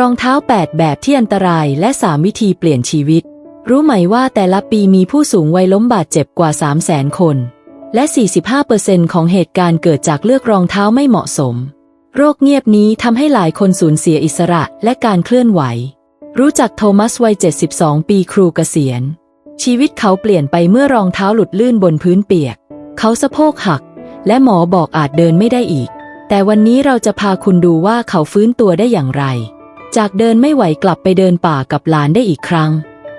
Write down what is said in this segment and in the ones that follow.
รองเท้า 8 แบบที่อันตรายและ 3 วิธีเปลี่ยนชีวิต รู้ไหมว่าแต่ละปีมีผู้สูงวัยล้มบาดเจ็บกว่า 3 0 0แสนคน และ 45%ของเหตุการณ์เกิดจากเลือกรองเท้าไม่เหมาะสม โรคเงียบนี้ทำให้หลายคนสูญเสียอิสระและการเคลื่อนไหว รู้จักโทมัสวัย 72 ปีครูเกษียณ ชีวิตเขาเปลี่ยนไปเมื่อรองเท้าหลุดลื่นบนพื้นเปียก เขาสะโพกหัก และหมอบอกอาจเดินไม่ได้อีก แต่วันนี้เราจะพาคุณดูว่าเขาฟื้นตัวได้อย่างไร จากเดินไม่ไหวกลับไปเดินป่ากับหลานได้อีกครั้ง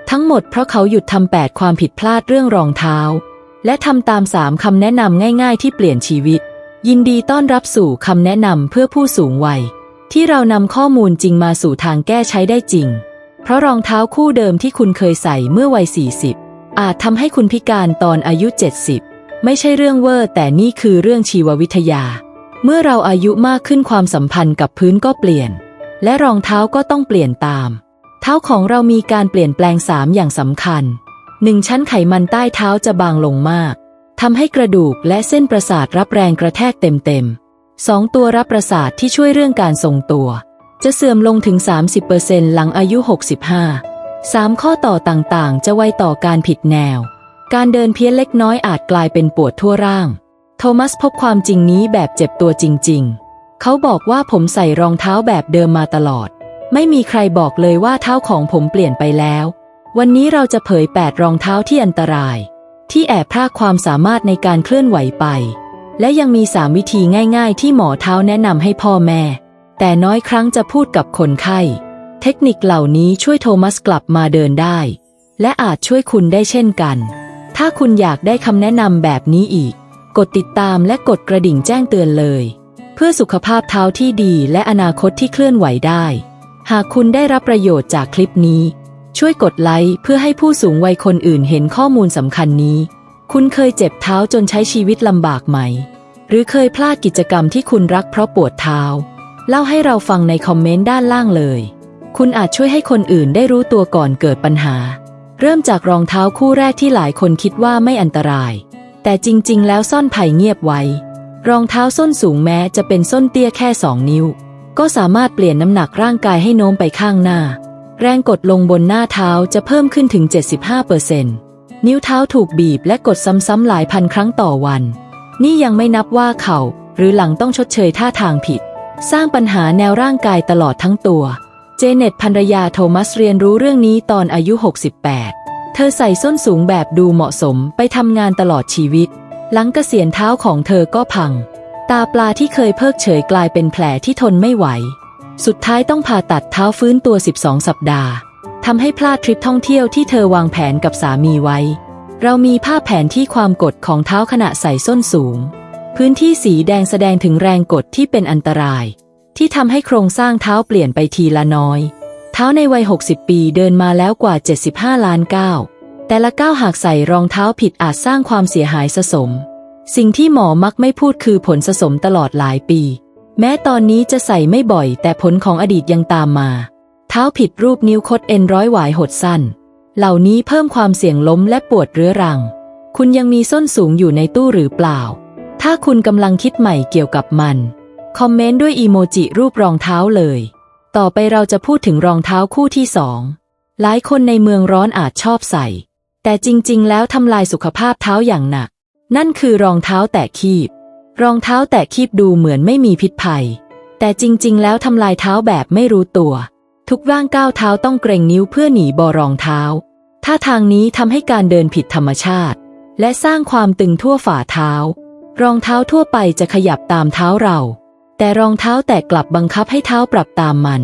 ทั้งหมดเพราะเขาหยุดทำแปดความผิดพลาดเรื่องรองเท้า และทำตามสามคำแนะนำง่าย ๆ ที่เปลี่ยนชีวิต ยินดีต้อนรับสู่คำแนะนำเพื่อผู้สูงวัย ที่เรานำข้อมูลจริงมาสู่ทางแก้ใช้ได้จริง เพราะรองเท้าคู่เดิมที่คุณเคยใส่เมื่อวัย 40 อาจทำให้คุณพิการตอนอายุ 70 ไม่ใช่เรื่องเวอร์แต่นี่คือเรื่องชีววิทยา เมื่อเราอายุมากขึ้นความสัมพันธ์กับพื้นก็เปลี่ยน และรองเท้าก็ต้องเปลี่ยนตาม เท้าของเรามีการเปลี่ยนแปลงสามอย่างสำคัญหนึ่งชั้นไขมันใต้เท้าจะบางลงมากทำให้กระดูกและเส้นประสาทรับแรงกระแทกเต็มๆสองตัวรับประสาทที่ช่วยเรื่องการทรงตัว จะเสื่อมลงถึง 30%หลังอายุ 65 3 ข้อต่อต่างๆ จะไวต่อการผิดแนว การเดินเพี้ยนเล็กน้อยอาจกลายเป็นปวดทั่วร่าง โทมัสพบความจริงนี้แบบเจ็บตัวจริง ๆ เขาบอกว่าผมใส่รองเท้าแบบเดิมมาตลอด ไม่มีใครบอกเลยว่าเท้าของผมเปลี่ยนไปแล้ว วันนี้เราจะเผย 8 รองเท้าที่อันตราย ที่แอบพรากความสามารถในการเคลื่อนไหวไป และยังมี 3 วิธีง่าย ๆ ที่หมอเท้าแนะนำให้พ่อแม่ แต่น้อยครั้งจะพูดกับคนไข้ เทคนิคเหล่านี้ช่วยโทมัสกลับมาเดินได้ และอาจช่วยคุณได้เช่นกัน ถ้าคุณอยากได้คำแนะนำแบบนี้อีก กดติดตามและกดกระดิ่งแจ้งเตือนเลย เพื่อสุขภาพเท้าที่ดีและอนาคตที่เคลื่อนไหวได้ หากคุณได้รับประโยชน์จากคลิปนี้ ช่วยกดไลค์เพื่อให้ผู้สูงวัยคนอื่นเห็นข้อมูลสำคัญนี้ คุณเคยเจ็บเท้าจนใช้ชีวิตลำบากไหม หรือเคยพลาดกิจกรรมที่คุณรักเพราะปวดเท้า เล่าให้เราฟังในคอมเมนต์ด้านล่างเลย คุณอาจช่วยให้คนอื่นได้รู้ตัวก่อนเกิดปัญหา เริ่มจากรองเท้าคู่แรกที่หลายคนคิดว่าไม่อันตราย แต่จริง ๆ แล้วซ่อนภัยเงียบไว้ รองเท้าส้นสูงแม้จะเป็นส้นเตี้ยแค่2นิ้ว ก็สามารถเปลี่ยนน้ำหนักร่างกายให้โน้มไปข้างหน้า แรงกดลงบนหน้าเท้าจะเพิ่มขึ้นถึง 75%นิ้วเท้าถูกบีบและกดซ้ำๆหลายพันครั้งต่อวัน นี่ยังไม่นับว่าเข่า หรือหลังต้องชดเชยท่าทางผิด สร้างปัญหาแนวร่างกายตลอดทั้งตัว เจเน็ตภรรยาโทมัสเรียนรู้เรื่องนี้ตอนอายุ 68 เธอใส่ส้นสูงแบบดูเหมาะสมไปทำงานตลอดชีวิต หลังเกษียณเท้าของเธอก็พัง ตาปลาที่เคยเพิกเฉยกลายเป็นแผลที่ทนไม่ไหว สุดท้ายต้องผ่าตัดเท้าฟื้นตัว 12 สัปดาห์ทำให้พลาดทริปท่องเที่ยวที่เธอวางแผนกับสามีไว้ เรามีภาพแผนที่ความกดของเท้าขณะใส่ส้นสูง พื้นที่สีแดงแสดงถึงแรงกดที่เป็นอันตราย ที่ทำให้โครงสร้างเท้าเปลี่ยนไปทีละน้อย เท้าในวัย 60 ปีเดินมาแล้วกว่า 75 ล้านก้าว แต่ละก้าวหากใส่รองเท้าผิดอาจสร้างความเสียหายสะสม สิ่งที่หมอมักไม่พูดคือผลสะสมตลอดหลายปี แม้ตอนนี้จะใส่ไม่บ่อย แต่ผลของอดีตยังตามมา เท้าผิดรูปนิ้วคดเอ็นร้อยหวายหดสั้น เหล่านี้เพิ่มความเสี่ยงล้มและปวดเรื้อรัง คุณยังมีส้นสูงอยู่ในตู้หรือเปล่า ถ้าคุณกำลังคิดใหม่เกี่ยวกับมัน คอมเมนต์ด้วยอีโมจิรูปรองเท้าเลย ต่อไปเราจะพูดถึงรองเท้าคู่ที่สองหลายคนในเมืองร้อนอาจชอบใส่ แต่จริง ๆ แล้วทำลายสุขภาพเท้าอย่างหนัก นั่นคือรองเท้าแตะคีบ รองเท้าแตะคีบดูเหมือนไม่มีพิษภัย แต่จริง ๆ แล้วทำลายเท้าแบบไม่รู้ตัว ทุกร่างก้าวเท้าต้องเกรงนิ้วเพื่อหนีบอรองเท้าถ้าทางนี้ทำให้การเดินผิดธรรมชาติ และสร้างความตึงทั่วฝ่าเท้า รองเท้าทั่วไปจะขยับตามเท้าเรา แต่รองเท้าแตะกลับบังคับให้เท้าปรับตามมัน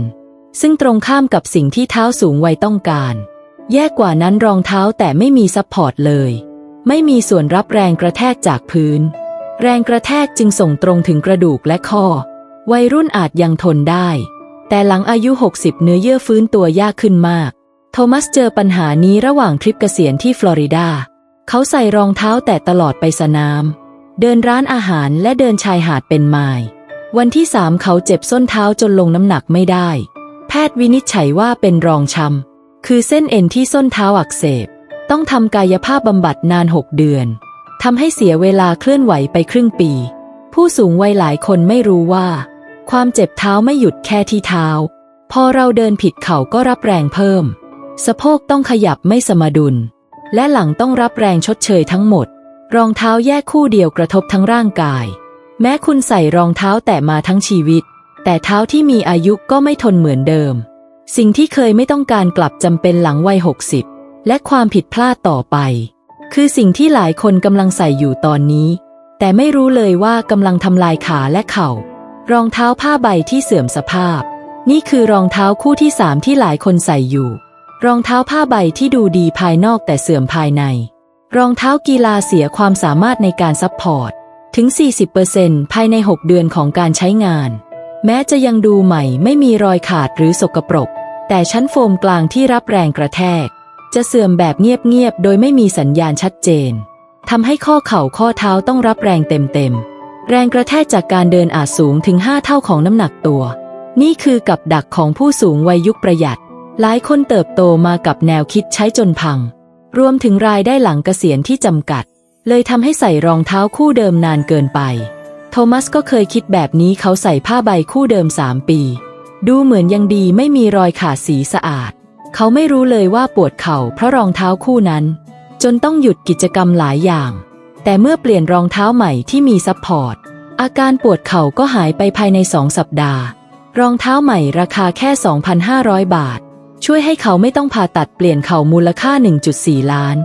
ซึ่งตรงข้ามกับสิ่งที่เท้าสูงวัยต้องการ แย่กว่านั้นรองเท้าแต่ไม่มีซัพพอร์ตเลย ไม่มีส่วนรับแรงกระแทกจากพื้น แรงกระแทกจึงส่งตรงถึงกระดูกและข้อ วัยรุ่นอาจยังทนได้ แต่หลังอายุ 60 เนื้อเยื่อฟื้นตัวยากขึ้นมาก โทมัสเจอปัญหานี้ระหว่างทริปเกษียณที่ฟลอริดา เขาใส่รองเท้าแต่ตลอดไปสนาม เดินร้านอาหารและเดินชายหาดเป็นไมล์วันที่สามเขาเจ็บส้นเท้าจนลงน้ำหนักไม่ได้ แพทย์วินิจฉัยว่าเป็นรองช้ำ คือเส้นเอ็นที่ส้นเท้าอักเสบ ต้องทำกายภาพบำบัดนาน 6 เดือนทำให้เสียเวลาเคลื่อนไหวไปครึ่งปี ผู้สูงวัยหลายคนไม่รู้ว่า ความเจ็บเท้าไม่หยุดแค่ที่เท้า พอเราเดินผิดเข่าก็รับแรงเพิ่ม สะโพกต้องขยับไม่สมดุล และหลังต้องรับแรงชดเชยทั้งหมด รองเท้าแยกคู่เดียวกระทบทั้งร่างกาย แม้คุณใส่รองเท้าแตะมาทั้งชีวิต แต่เท้าที่มีอายุก็ไม่ทนเหมือนเดิม สิ่งที่เคยไม่ต้องการกลับจำเป็นหลังวัย 60 และความผิดพลาดต่อไป คือสิ่งที่หลายคนกำลังใส่อยู่ตอนนี้ แต่ไม่รู้เลยว่ากำลังทำลายขาและเข่า รองเท้าผ้าใบที่เสื่อมสภาพ นี่คือรองเท้าคู่ที่สามที่หลายคนใส่อยู่ รองเท้าผ้าใบที่ดูดีภายนอกแต่เสื่อมภายใน รองเท้ากีฬาเสียความสามารถในการซัพพอร์ตถึง 40%ภายใน 6 เดือนของการใช้งาน แม้จะยังดูใหม่ไม่มีรอยขาดหรือสกปรก แต่ชั้นโฟมกลางที่รับแรงกระแทก จะเสื่อมแบบเงียบๆ โดยไม่มีสัญญาณชัดเจนทำให้ข้อเข่าข้อเท้าต้องรับแรงเต็มๆ แรงกระแทกจากการเดินอาจสูงถึง 5 เท่าของน้ำหนักตัว นี่คือกับดักของผู้สูงวัยยุคประหยัด หลายคนเติบโตมากับแนวคิดใช้จนพัง รวมถึงรายได้หลังเกษียณที่จำกัด เลยทำให้ใส่รองเท้าคู่เดิมนานเกินไป โทมัสก็เคยคิดแบบนี้เขาใส่ผ้าใบคู่เดิม3ปี ดูเหมือนยังดีไม่มีรอยขาดสีสะอาด เขาไม่รู้เลยว่าปวดเข่าเพราะรองเท้าคู่นั้น จนต้องหยุดกิจกรรมหลายอย่าง แต่เมื่อเปลี่ยนรองเท้าใหม่ที่มีซัพพอร์ตอาการปวดเข่าก็หายไปภายในสองสัปดาห์ รองเท้าใหม่ราคาแค่ 2,500 บาท ช่วยให้เขาไม่ต้องผ่าตัดเปลี่ยนเข่ามูลค่า 1.4 ล้าน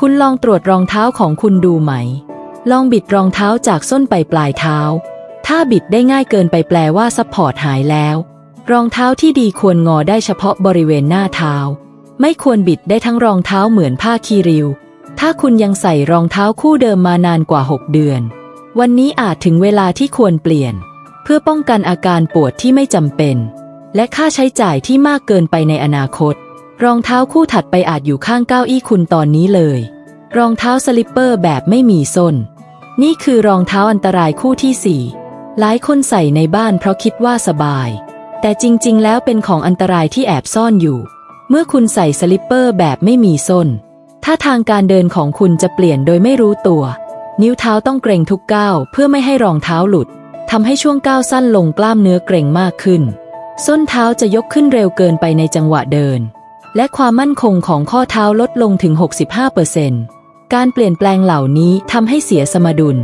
คุณลองตรวจรองเท้าของคุณดูไหม ลองบิดรองเท้าจากส้นไปปลายเท้า ถ้าบิดได้ง่ายเกินไปแปลว่าซัพพอร์ตหายแล้ว รองเท้าที่ดีควรงอได้เฉพาะบริเวณหน้าเท้า ไม่ควรบิดได้ทั้งรองเท้าเหมือนผ้าคีริว ถ้าคุณยังใส่รองเท้าคู่เดิมมานานกว่า 6 เดือน วันนี้อาจถึงเวลาที่ควรเปลี่ยน เพื่อป้องกันอาการปวดที่ไม่จำเป็น และค่าใช้จ่ายที่มากเกินไปในอนาคต รองเท้าคู่ถัดไปอาจอยู่ข้างเก้าอี้คุณตอนนี้เลย รองเท้าสลิปเปอร์แบบไม่มีส้น นี่คือรองเท้าอันตรายคู่ที่สี่หลายคนใส่ในบ้านเพราะคิดว่าสบาย แต่จริงๆ แล้วเป็นของอันตรายที่แอบซ่อนอยู่ เมื่อคุณใส่สลิปเปอร์แบบไม่มีส้น ถ้าทางการเดินของคุณจะเปลี่ยนโดยไม่รู้ตัว นิ้วเท้าต้องเกรงทุกก้าวเพื่อไม่ให้รองเท้าหลุดทำให้ช่วงก้าวสั้นลงกล้ามเนื้อเกรงมากขึ้น ส้นเท้าจะยกขึ้นเร็วเกินไปในจังหวะเดิน และความมั่นคงของข้อเท้าลดลงถึง 65% การเปลี่ยนแปลงเหล่านี้ทำให้เสียสมดุล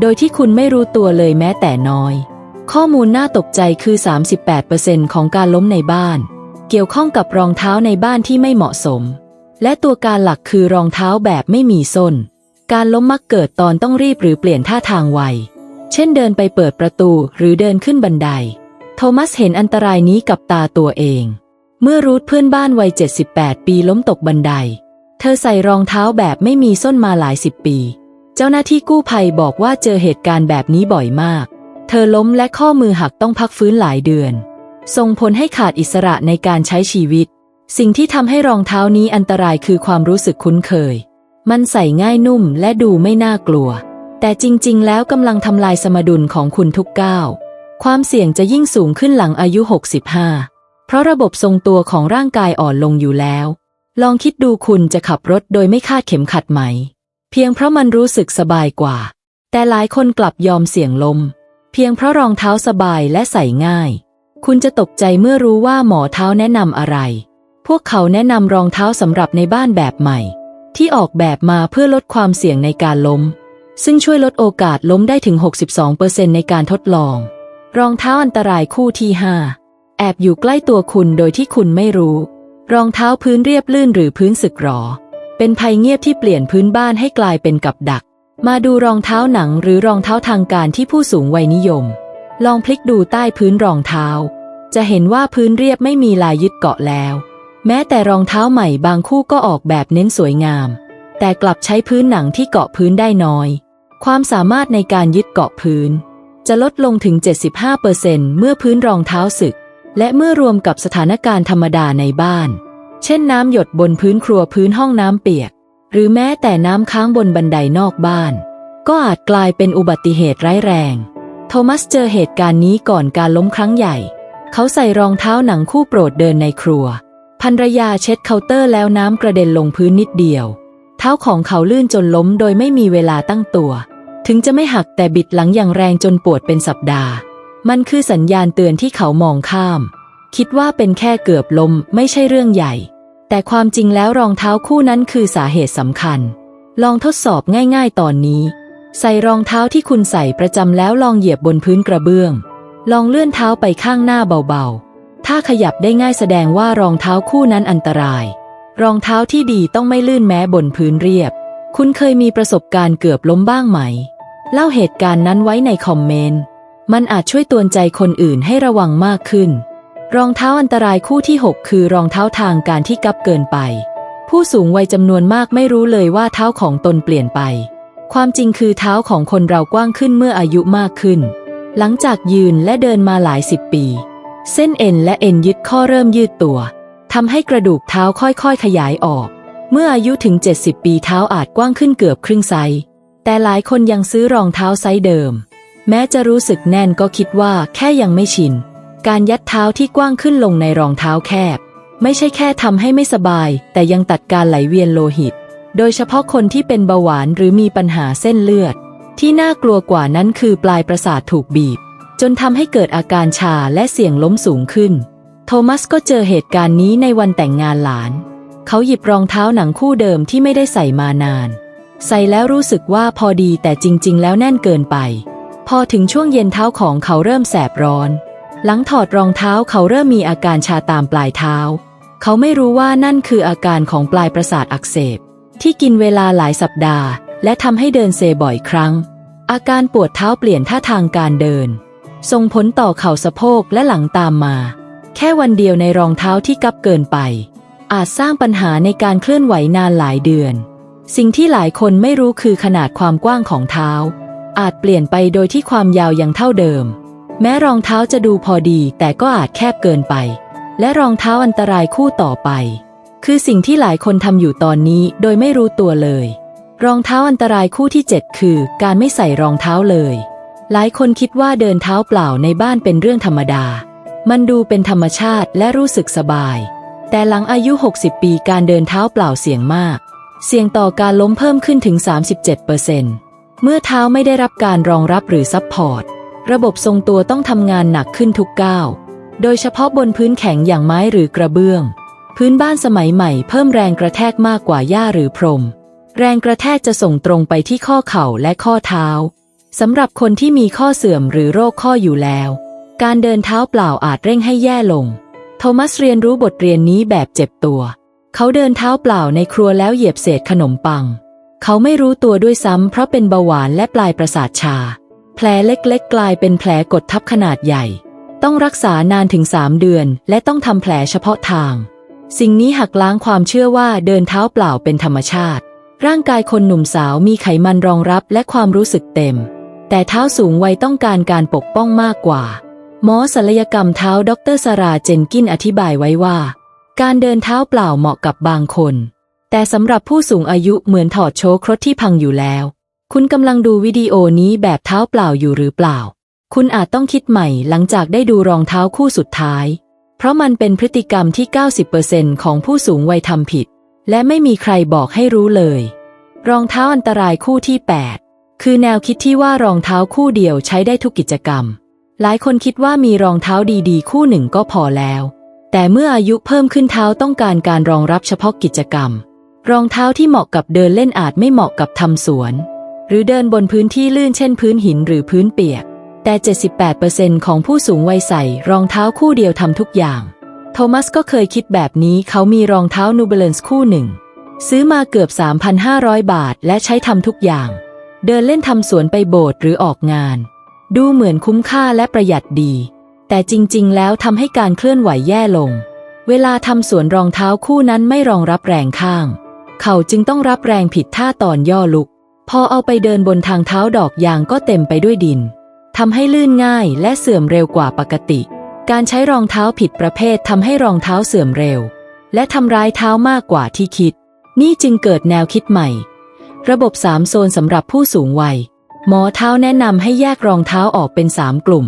โดยที่คุณไม่รู้ตัวเลยแม้แต่น้อย ข้อมูลน่าตกใจคือ 38%ของการล้มในบ้าน เกี่ยวข้องกับรองเท้าในบ้านที่ไม่เหมาะสม และตัวการหลักคือรองเท้าแบบไม่มีส้น การล้มมักเกิดตอนต้องรีบหรือเปลี่ยนท่าทางไว เช่นเดินไปเปิดประตูหรือเดินขึ้นบันได โทมัสเห็นอันตรายนี้กับตาตัวเอง เมื่อรูทเพื่อนบ้านวัย 78 ปีล้มตกบันได เธอใส่รองเท้าแบบไม่มีส้นมาหลายสิบปี เจ้าหน้าที่กู้ภัยบอกว่าเจอเหตุการณ์แบบนี้บ่อยมาก เธอล้มและข้อมือหักต้องพักฟื้นหลายเดือน ส่งผลให้ขาดอิสระในการใช้ชีวิต สิ่งที่ทำให้รองเท้านี้อันตรายคือความรู้สึกคุ้นเคย มันใส่ง่ายนุ่มและดูไม่น่ากลัว แต่จริง ๆ แล้วกำลังทำลายสมดุลของคุณทุกก้าวความเสี่ยงจะยิ่งสูงขึ้นหลังอายุ 65 เพราะระบบทรงตัวของร่างกายอ่อนลงอยู่แล้ว ลองคิดดูคุณจะขับรถโดยไม่คาดเข็มขัดไหม เพียงเพราะมันรู้สึกสบายกว่า แต่หลายคนกลับยอมเสี่ยงล้มเพียงเพราะรองเท้าสบายและใส่ง่าย คุณจะตกใจเมื่อรู้ว่าหมอเท้าแนะนำอะไร พวกเขาแนะนำรองเท้าสำหรับในบ้านแบบใหม่ ที่ออกแบบมาเพื่อลดความเสี่ยงในการล้ม ซึ่งช่วยลดโอกาสล้มได้ถึง 62%ในการทดลอง รองเท้าอันตรายคู่ที่ 5 แอบอยู่ใกล้ตัวคุณโดยที่คุณไม่รู้ รองเท้าพื้นเรียบลื่นหรือพื้นสึกหรอ เป็นภัยเงียบที่เปลี่ยนพื้นบ้านให้กลายเป็นกับดัก มาดูรองเท้าหนังหรือรองเท้าทางการที่ผู้สูงวัยนิยม ลองพลิกดูใต้พื้นรองเท้า จะเห็นว่าพื้นเรียบไม่มีลายยึดเกาะแล้ว แม้แต่รองเท้าใหม่บางคู่ก็ออกแบบเน้นสวยงาม แต่กลับใช้พื้นหนังที่เกาะพื้นได้น้อย ความสามารถในการยึดเกาะพื้น จะลดลงถึง 75%เมื่อพื้นรองเท้าสึก และเมื่อรวมกับสถานการณ์ธรรมดาในบ้าน เช่นน้ำหยดบนพื้นครัวพื้นห้องน้ำเปียก หรือแม้แต่น้ำค้างบนบันไดนอกบ้าน ก็อาจกลายเป็นอุบัติเหตุร้ายแรง โทมัสเจอเหตุการณ์นี้ก่อนการล้มครั้งใหญ่ เขาใส่รองเท้าหนังคู่โปรดเดินในครัวภรรยาเช็ดเคาน์เตอร์แล้วน้ำกระเด็นลงพื้นนิดเดียว เท้าของเขาลื่นจนล้มโดยไม่มีเวลาตั้งตัว ถึงจะไม่หักแต่บิดหลังอย่างแรงจนปวดเป็นสัปดาห์ มันคือสัญญาณเตือนที่เขามองข้าม คิดว่าเป็นแค่เกือบล้มไม่ใช่เรื่องใหญ่ แต่ความจริงแล้วรองเท้าคู่นั้นคือสาเหตุสำคัญ ลองทดสอบง่ายๆตอนนี้ ใส่รองเท้าที่คุณใส่ประจำแล้วลองเหยียบบนพื้นกระเบื้อง ลองเลื่อนเท้าไปข้างหน้าเบาๆ ถ้าขยับได้ง่ายแสดงว่ารองเท้าคู่นั้นอันตราย รองเท้าที่ดีต้องไม่ลื่นแม้บนพื้นเรียบ คุณเคยมีประสบการณ์เกือบล้มบ้างไหม เล่าเหตุการณ์นั้นไว้ในคอมเมนต์ มันอาจช่วยตือนใจคนอื่นให้ระวังมากขึ้น รองเท้าอันตรายคู่ที่ 6 คือรองเท้าทางการที่กับเกินไป ผู้สูงวัยจำนวนมากไม่รู้เลยว่าเท้าของตนเปลี่ยนไป ความจริงคือเท้าของคนเรากว้างขึ้นเมื่ออายุมากขึ้น หลังจากยืนและเดินมาหลายสิบปี เส้นเอ็นและเอ็นยึดข้อเริ่มยืดตัวทำให้กระดูกเท้าค่อยๆ ขยายออก เมื่ออายุถึง 70 ปีเท้าอาจกว้างขึ้นเกือบครึ่งไซส์แต่หลายคนยังซื้อรองเท้าไซส์เดิม แม้จะรู้สึกแน่นก็คิดว่าแค่ยังไม่ชิน การยัดเท้าที่กว้างขึ้นลงในรองเท้าแคบ ไม่ใช่แค่ทำให้ไม่สบาย แต่ยังตัดการไหลเวียนโลหิต โดยเฉพาะคนที่เป็นเบาหวานหรือมีปัญหาเส้นเลือด ที่น่ากลัวกว่านั้นคือปลายประสาทถูกบีบ จนทำให้เกิดอาการชาและเสี่ยงล้มสูงขึ้น โทมัสก็เจอเหตุการณ์นี้ในวันแต่งงานหลาน เขาหยิบรองเท้าหนังคู่เดิมที่ไม่ได้ใส่มานาน ใส่แล้วรู้สึกว่าพอดีแต่จริง ๆ แล้วแน่นเกินไป พอถึงช่วงเย็นเท้าของเขาเริ่มแสบร้อน หลังถอดรองเท้าเขาเริ่มมีอาการชาตามปลายเท้า เขาไม่รู้ว่านั่นคืออาการของปลายประสาทอักเสบ ที่กินเวลาหลายสัปดาห์ และทำให้เดินเซบ่อยครั้ง อาการปวดเท้าเปลี่ยนท่าทางการเดิน ส่งผลต่อเข่าสะโพกและหลังตามมา แค่วันเดียวในรองเท้าที่กับเกินไป อาจสร้างปัญหาในการเคลื่อนไหวนานหลายเดือน สิ่งที่หลายคนไม่รู้คือขนาดความกว้างของเท้า อาจเปลี่ยนไปโดยที่ความยาวยังเท่าเดิม แม้รองเท้าจะดูพอดีแต่ก็อาจแคบเกินไป และรองเท้าอันตรายคู่ต่อไป คือสิ่งที่หลายคนทำอยู่ตอนนี้โดยไม่รู้ตัวเลย รองเท้าอันตรายคู่ที่ 7 คือ การไม่ใส่รองเท้าเลย หลายคนคิดว่าเดินเท้าเปล่าในบ้านเป็นเรื่องธรรมดา มันดูเป็นธรรมชาติและรู้สึกสบาย แต่หลังอายุ 60 ปีการเดินเท้าเปล่าเสี่ยงมาก เสี่ยงต่อการล้มเพิ่มขึ้นถึง 37%เซ็นต์ เมื่อเท้าไม่ได้รับการรองรับหรือซัพพอร์ต ระบบทรงตัวต้องทำงานหนักขึ้นทุกก้าว โดยเฉพาะบนพื้นแข็งอย่างไม้หรือกระเบื้อง พื้นบ้านสมัยใหม่เพิ่มแรงกระแทกมากกว่าหญ้าหรือพรม แรงกระแทกจะส่งตรงไปที่ข้อเข่าและข้อเท้าสำหรับคนที่มีข้อเสื่อมหรือโรคข้ออยู่แล้ว การเดินเท้าเปล่าอาจเร่งให้แย่ลง โทมัสเรียนรู้บทเรียนนี้แบบเจ็บตัว เขาเดินเท้าเปล่าในครัวแล้วเหยียบเศษขนมปัง เขาไม่รู้ตัวด้วยซ้ำเพราะเป็นเบาหวานและปลายประสาทชา แผลเล็กๆ กลายเป็นแผลกดทับขนาดใหญ่ ต้องรักษานานถึง3เดือน และต้องทำแผลเฉพาะทาง สิ่งนี้หักล้างความเชื่อว่าเดินเท้าเปล่าเป็นธรรมชาติ ร่างกายคนหนุ่มสาวมีไขมันรองรับและความรู้สึกเต็ม แต่เท้าสูงวัยต้องการการปกป้องมากกว่า หมอศัลยกรรมเท้าดรสราเจนกินอธิบายไว้ว่า การเดินเท้าเปล่าเหมาะกับบางคน แต่สำหรับผู้สูงอายุเหมือนถอดโชว์ครถที่พังอยู่แล้ว คุณกำลังดูวิดีโอนี้แบบเท้าเปล่าอยู่หรือเปล่า คุณอาจต้องคิดใหม่หลังจากได้ดูรองเท้าคู่สุดท้าย เพราะมันเป็นพฤติกรรมที่ 90%ของผู้สูงวัยทำผิด และไม่มีใครบอกให้รู้เลย รองเท้าอันตรายคู่ที่ 8 คือแนวคิดที่ว่ารองเท้าคู่เดียวใช้ได้ทุกกิจกรรม หลายคนคิดว่ามีรองเท้าดีๆ คู่หนึ่งก็พอแล้ว แต่เมื่ออายุเพิ่มขึ้นเท้าต้องการการรองรับเฉพาะกิจกรรม รองเท้าที่เหมาะกับเดินเล่นอาจไม่เหมาะกับทำสวน หรือเดินบนพื้นที่ลื่นเช่นพื้นหินหรือพื้นเปียก แต่ 78%ของผู้สูงวัยใส่รองเท้าคู่เดียวทำทุกอย่าง โทมัสก็เคยคิดแบบนี้เขามีรองเท้านูเบเลนส์คู่หนึ่ง ซื้อมาเกือบ 3,500 บาท และใช้ทำทุกอย่าง เดินเล่นทำสวนไปโบสถ์หรือออกงาน ดูเหมือนคุ้มค่าและประหยัดดี แต่จริง ๆ แล้วทำให้การเคลื่อนไหวแย่ลง เวลาทำสวนรองเท้าคู่นั้นไม่รองรับแรงข้าง เขาจึงต้องรับแรงผิดท่าตอนย่อลุก พอเอาไปเดินบนทางเท้าดอกยางก็เต็มไปด้วยดินทำให้ลื่นง่ายและเสื่อมเร็วกว่าปกติ การใช้รองเท้าผิดประเภททำให้รองเท้าเสื่อมเร็ว และทำร้ายเท้ามากกว่าที่คิด นี่จึงเกิดแนวคิดใหม่ ระบบสามโซนสำหรับผู้สูงวัย หมอเท้าแนะนำให้แยกรองเท้าออกเป็นสามกลุ่ม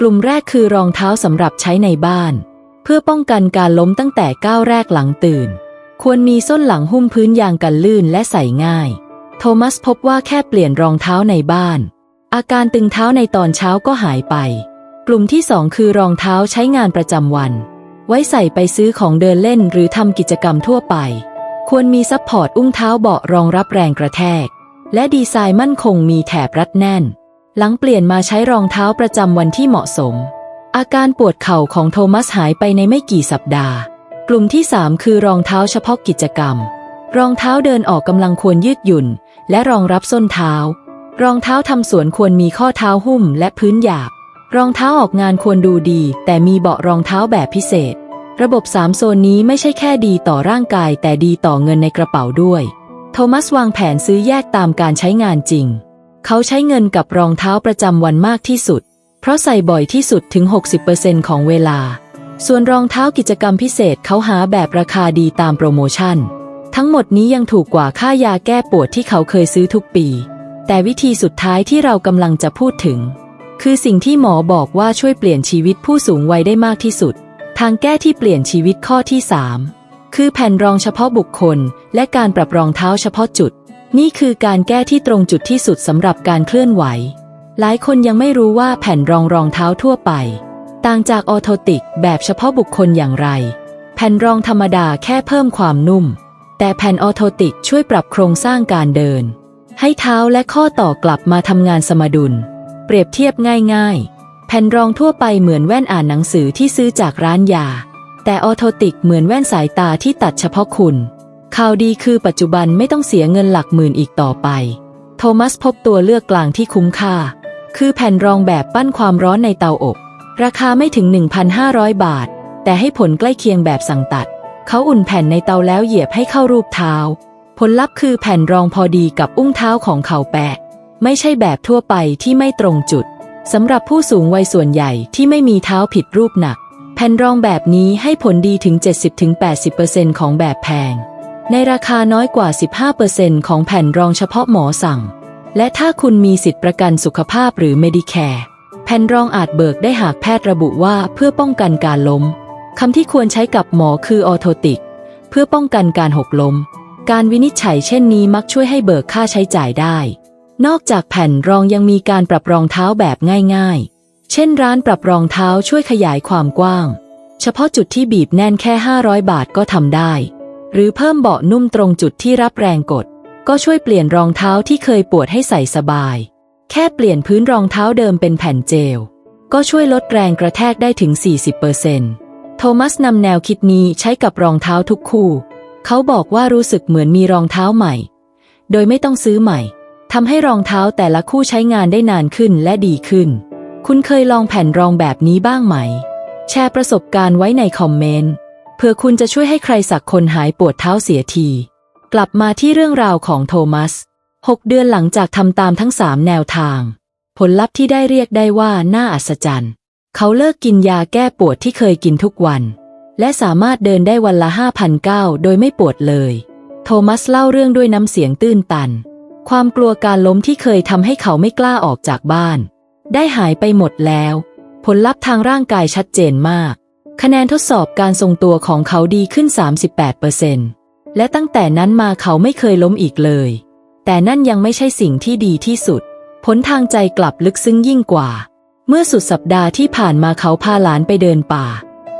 กลุ่มแรกคือรองเท้าสำหรับใช้ในบ้าน เพื่อป้องกันการล้มตั้งแต่ก้าวแรกหลังตื่น ควรมีส้นหลังหุ้มพื้นยางกันลื่นและใส่ง่าย โทมัสพบว่าแค่เปลี่ยนรองเท้าในบ้าน อาการตึงเท้าในตอนเช้าก็หายไป กลุ่มที่สองคือรองเท้าใช้งานประจำวัน ไว้ใส่ไปซื้อของเดินเล่นหรือทำกิจกรรมทั่วไป ควรมีซัพพอร์ตอุ้งเท้าเบาะรองรับแรงกระแทก และดีไซน์มั่นคงมีแถบรัดแน่น หลังเปลี่ยนมาใช้รองเท้าประจำวันที่เหมาะสม อาการปวดเข่าของโทมัสหายไปในไม่กี่สัปดาห์ กลุ่มที่ 3 คือรองเท้าเฉพาะกิจกรรม รองเท้าเดินออกกำลังควรยืดหยุ่น และรองรับส้นเท้า รองเท้าทำสวนควรมีข้อเท้าหุ้มและพื้นหยาบ รองเท้าออกงานควรดูดี แต่มีเบาะรองเท้าแบบพิเศษ ระบบสามโซนนี้ไม่ใช่แค่ดีต่อร่างกาย แต่ดีต่อเงินในกระเป๋าด้วย โทมัสวางแผนซื้อแยกตามการใช้งานจริง เขาใช้เงินกับรองเท้าประจำวันมากที่สุด เพราะใส่บ่อยที่สุดถึง 60%ของเวลา ส่วนรองเท้ากิจกรรมพิเศษเขาหาแบบราคาดีตามโปรโมชั่น ทั้งหมดนี้ยังถูกกว่าค่ายาแก้ปวดที่เขาเคยซื้อทุกปี แต่วิธีสุดท้ายที่เรากำลังจะพูดถึง คือสิ่งที่หมอบอกว่าช่วยเปลี่ยนชีวิตผู้สูงวัยได้มากที่สุด ทางแก้ที่เปลี่ยนชีวิตข้อที่ 3 คือแผ่นรองเฉพาะบุคคล และการปรับรองเท้าเฉพาะจุด นี่คือการแก้ที่ตรงจุดที่สุดสำหรับการเคลื่อนไหว หลายคนยังไม่รู้ว่าแผ่นรองรองเท้าทั่วไป ต่างจากออโทติกแบบเฉพาะบุคคลอย่างไร แผ่นรองธรรมดาแค่เพิ่มความนุ่ม แต่แผ่นออโทติกช่วยปรับโครงสร้างการเดิน ให้เท้าและข้อต่อกลับมาทำงานสมดุล เปรียบเทียบง่าย ๆ แผ่นรองทั่วไปเหมือนแว่นอ่านหนังสือที่ซื้อจากร้านยา แต่ออโทติกเหมือนแว่นสายตาที่ตัดเฉพาะคุณข่าวดีคือปัจจุบันไม่ต้องเสียเงินหลักหมื่นอีกต่อไป โทมัสพบตัวเลือกกลางที่คุ้มค่า คือแผ่นรองแบบปั้นความร้อนในเตาอบ ราคาไม่ถึง 1,500 บาท แต่ให้ผลใกล้เคียงแบบสั่งตัด เขาอุ่นแผ่นในเตาแล้วเหยียบให้เข้ารูปเท้า ผลลัพธ์คือแผ่นรองพอดีกับอุ้งเท้าของเขาแปะ ไม่ใช่แบบทั่วไปที่ไม่ตรงจุดสำหรับผู้สูงวัยส่วนใหญ่ที่ไม่มีเท้าผิดรูปหนัก แผ่นรองแบบนี้ให้ผลดีถึง 70-80%ของแบบแพง ในราคาน้อยกว่า 15%ของแผ่นรองเฉพาะหมอสั่ง และถ้าคุณมีสิทธิประกันสุขภาพหรือ Medicare แผ่นรองอาจเบิกได้หากแพทย์ระบุว่าเพื่อป้องกันการล้ม คำที่ควรใช้กับหมอคือออโทติก เพื่อป้องกันการหกล้ม การวินิจฉัยเช่นนี้มักช่วยให้เบิกค่าใช้จ่ายได้ นอกจากแผ่นรองยังมีการปรับรองเท้าแบบง่ายๆ เช่นร้านปรับรองเท้าช่วยขยายความกว้าง เฉพาะจุดที่บีบแน่นแค่ 500 บาทก็ทำได้ หรือเพิ่มเบาะนุ่มตรงจุดที่รับแรงกด ก็ช่วยเปลี่ยนรองเท้าที่เคยปวดให้ใส่สบาย แค่เปลี่ยนพื้นรองเท้าเดิมเป็นแผ่นเจล ก็ช่วยลดแรงกระแทกได้ถึง 40%โทมัสนำแนวคิดนี้ใช้กับรองเท้าทุกคู่ เขาบอกว่ารู้สึกเหมือนมีรองเท้าใหม่ โดยไม่ต้องซื้อใหม่ทำให้รองเท้าแต่ละคู่ใช้งานได้นานขึ้นและดีขึ้น คุณเคยลองแผ่นรองแบบนี้บ้างไหม แชร์ประสบการณ์ไว้ในคอมเมนต์เพื่อคุณจะช่วยให้ใครสักคนหายปวดเท้าเสียที กลับมาที่เรื่องราวของโทมัส 6 เดือนหลังจากทำตามทั้ง3แนวทาง ผลลัพธ์ที่ได้เรียกได้ว่าน่าอัศจรรย์ เขาเลิกกินยาแก้ปวดที่เคยกินทุกวัน และสามารถเดินได้วันละ5,009โดยไม่ปวดเลย โทมัสเล่าเรื่องด้วยน้ำเสียงตื้นตัน ความกลัวการล้มที่เคยทำให้เขาไม่กล้าออกจากบ้าน ได้หายไปหมดแล้ว ผลลัพธ์ทางร่างกายชัดเจนมาก คะแนนทดสอบการทรงตัวของเขาดีขึ้น 38%และตั้งแต่นั้นมาเขาไม่เคยล้มอีกเลย แต่นั่นยังไม่ใช่สิ่งที่ดีที่สุด ผลทางใจกลับลึกซึ้งยิ่งกว่า เมื่อสุดสัปดาห์ที่ผ่านมาเขาพาหลานไปเดินป่า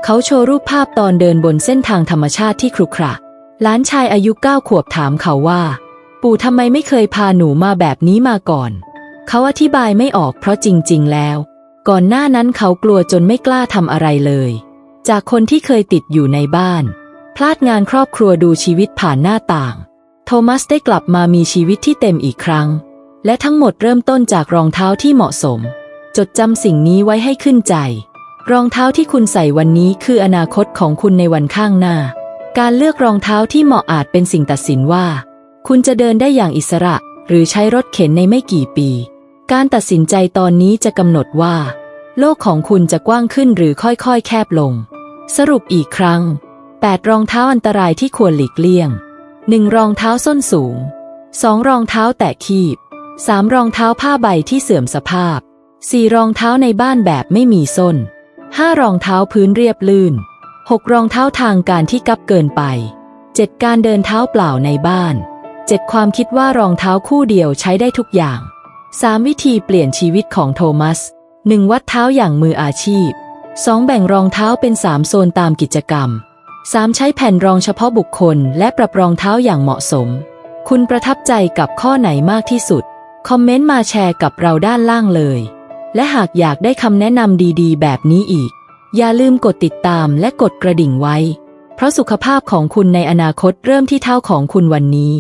เขาโชว์รูปภาพตอนเดินบนเส้นทางธรรมชาติที่ครุขระหลานชายอายุเก้าขวบถามเขาว่า ปู่ทำไมไม่เคยพาหนูมาแบบนี้มาก่อน เขาอธิบายไม่ออกเพราะจริง ๆ แล้ว ก่อนหน้านั้นเขากลัวจนไม่กล้าทำอะไรเลย จากคนที่เคยติดอยู่ในบ้าน พลาดงานครอบครัวดูชีวิตผ่านหน้าต่าง โทมัสได้กลับมามีชีวิตที่เต็มอีกครั้ง และทั้งหมดเริ่มต้นจากรองเท้าที่เหมาะสม จดจำสิ่งนี้ไว้ให้ขึ้นใจ รองเท้าที่คุณใส่วันนี้คืออนาคตของคุณในวันข้างหน้า การเลือกรองเท้าที่เหมาะอาจเป็นสิ่งตัดสินว่า คุณจะเดินได้อย่างอิสระ หรือใช้รถเข็นในไม่กี่ปี การตัดสินใจตอนนี้จะกำหนดว่า โลกของคุณจะกว้างขึ้นหรือค่อยๆ แคบลง สรุปอีกครั้ง 8 รองเท้าอันตรายที่ควรหลีกเลี่ยง 1. รองเท้าส้นสูง 2. รองเท้าแตะคีบ 3. รองเท้าผ้าใบที่เสื่อมสภาพ 4. รองเท้าในบ้านแบบไม่มีส้น 5. รองเท้าพื้นเรียบลื่น 6. รองเท้าทางการที่กับเกินไป 7. การเดินเท้าเปล่าในบ้าน 7. ความคิดว่ารองเท้าคู่เดียวใช้ได้ทุกอย่าง 3. วิธีเปลี่ยนชีวิตของโทมัส 1. วัดเท้าอย่างมืออาชีพ 2. แบ่งรองเท้าเป็น3โซนตามกิจกรรม 3. ใช้แผ่นรองเฉพาะบุคคล และปรับรองเท้าอย่างเหมาะสม คุณประทับใจกับข้อไหนมากที่สุด คอมเมนต์มาแชร์กับเราด้านล่างเลย และหากอยากได้คำแนะนำดีๆ แบบนี้อีก อย่าลืมกดติดตามและกดกระดิ่งไว้ เพราะสุขภาพของคุณในอนาคตเริ่มที่เท้าของคุณวันนี้